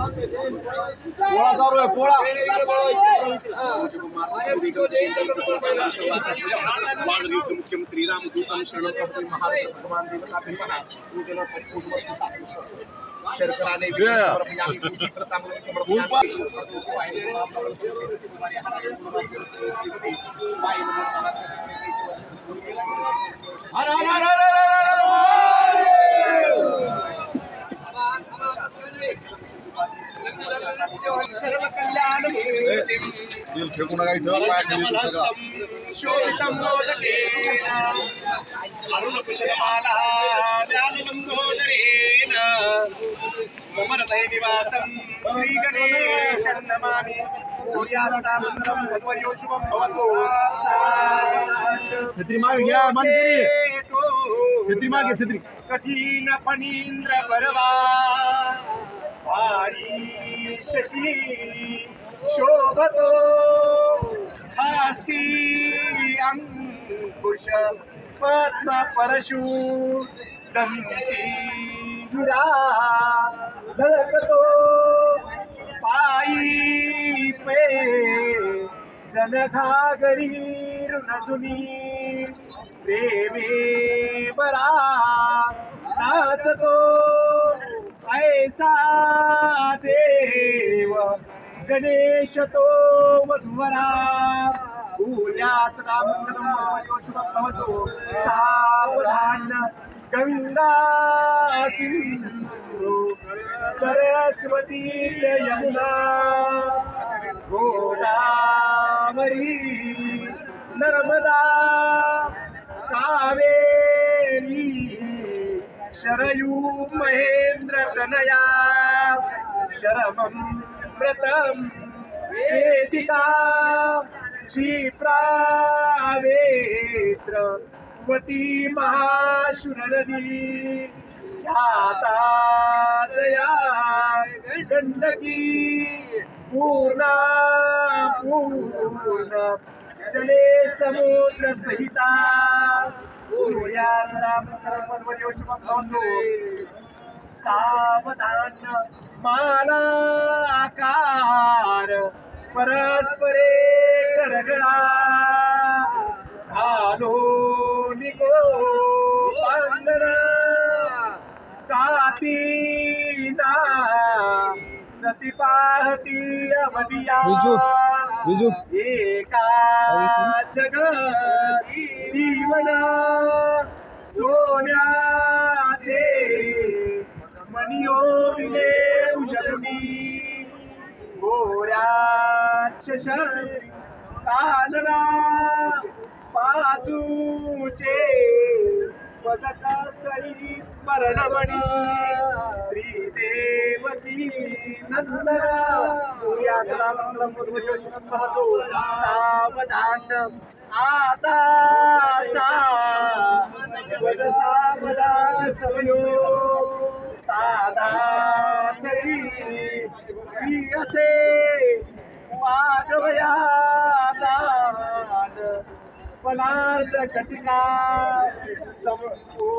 पोळा चालू आहे पोळा मुख्यम शर्कराने नमो नमः हर हर हर हर हर दिल फेकू नका इथं. पाय खाली भवतु छत्री मागे घ्या मानकरी. छत्री मागे छत्री. कठीण फणींद्र परवा वारी शशी. शोभतो हस्ती अंकुश पद्म परशु दंती जुरा झळकतो पायी पे जनघागरी ऋणजुनी प्रेमे बरा नाचतो। गणेश तो मधुवरा. भूल्यास सदा मंगलम सावधान गंगा सरस्वती यमुना. हो गोदावरी नर्मदा कावेरी. शरयू महेंद्र तनया शरमं व्रतं वेदिका क्षिप्रावेत्र वती महाशुरनदी. ध्याता दया गंडकी. पूर्णा पूर्ण. जले समुद्र सहिता. पूर्या सदा पर्वतो शुभं सावधान मालाकार परस्परे करगळा आलो निको अंगण कातीना सती पाहती अवधिया. एका जग जीवन सोन्याचे मनियो विले उजळणी गोऱ्या कानना पाचूचे पदक करी स्मरणमणी श्रीदेवती नंदना सूर्या सावधान आता सावधान सावधा समयो असे वागवया दान पलार्थ घटिका संपूर्णालीयसे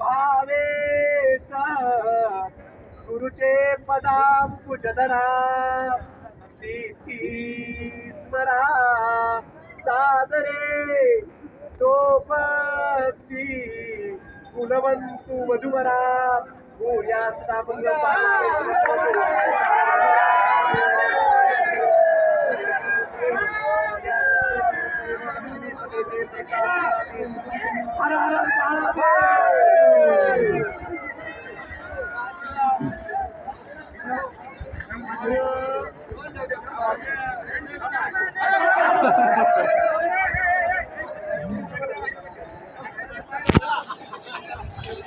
भावे गुरुचे पदांबुजधरा चित्ती स्मरा. सादरे तो पक्षी कुलवंतु वधुवरा ya setahun lupa